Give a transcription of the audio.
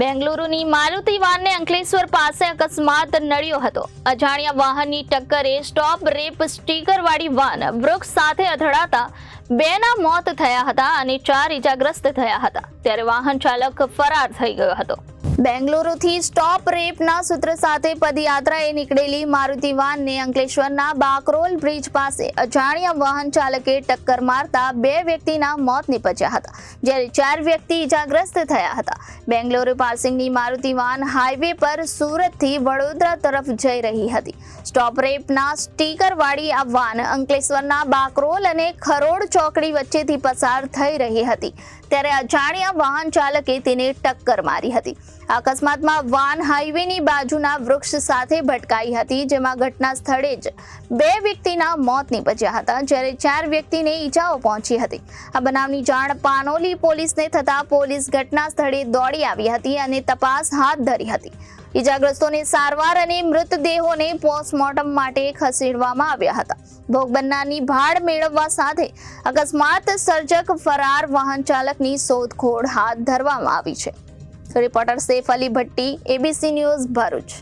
બેંગલુરુની મારુતિ વાનને અંકલેશ્વર પાસે અકસ્માત નડ્યો હતો. અજાણ્યા વાહનની ટક્કરે સ્ટોપ રેપ સ્ટીકરવાળી વાન વૃક્ષ સાથે અથડાતા બેના મોત થયા હતા અને ચાર ઇજાગ્રસ્ત થયા હતા. ત્યારે વાહન ચાલક ફરાર થઈ ગયો હતો. બેંગલુરુથી સ્ટોપ રેપના સૂત્ર સાથે પદયાત્રાએ નીકળેલી મારુતિ વાનને અંકલેશ્વરના બાકરોલ બ્રિજ પાસે અજાણ્યા વાહન ચાલકે ટક્કર મારતા બે વ્યક્તિના મોત નીપજ્યા હતા, જ્યારે ચાર વ્યક્તિ ઇજાગ્રસ્ત થયા હતા. બેંગલુરુ પાસિંગની મારુતિ વાન હાઈવે પર સુરતથી વડોદરા તરફ જઈ રહી હતી. સ્ટોપ રેપના સ્ટીકરવાળી આ વાન અંકલેશ્વરના બાકરોલ અને ખરોડ ચોકડી વચ્ચેથી પસાર થઈ રહી હતી, ત્યારે અજાણ્યા વાહન ચાલકે તેને ટક્કર મારી હતી. અકસ્માતમાં વાન હાઈવેની બાજુના વૃક્ષ સાથે ભટકાઈ હતી, જેમાં ઘટના સ્થળે જ બે વ્યક્તિના મોત નીપજ્યા હતા, જ્યારે ચાર વ્યક્તિને ઈજાઓ પહોંચી હતી. આ બનાવની જાણ પાનોલી પોલીસને થતાં પોલીસ ઘટના સ્થળે દોડી આવી હતી અને તપાસ હાથ ધરી હતી. ઈજાગ્રસ્તોને સારવાર અને મૃતદેહોને પોસ્ટમોર્ટમ માટે ખસેડવામાં આવ્યા હતા. ભોગ બનનારની ભાડ મેળવવા સાથે અકસ્માત સર્જક ફરાર વાહન ચાલકની શોધખોળ હાથ ધરવામાં આવી છે. Reporter Saif Ali Bhatti ABC news Bharuch.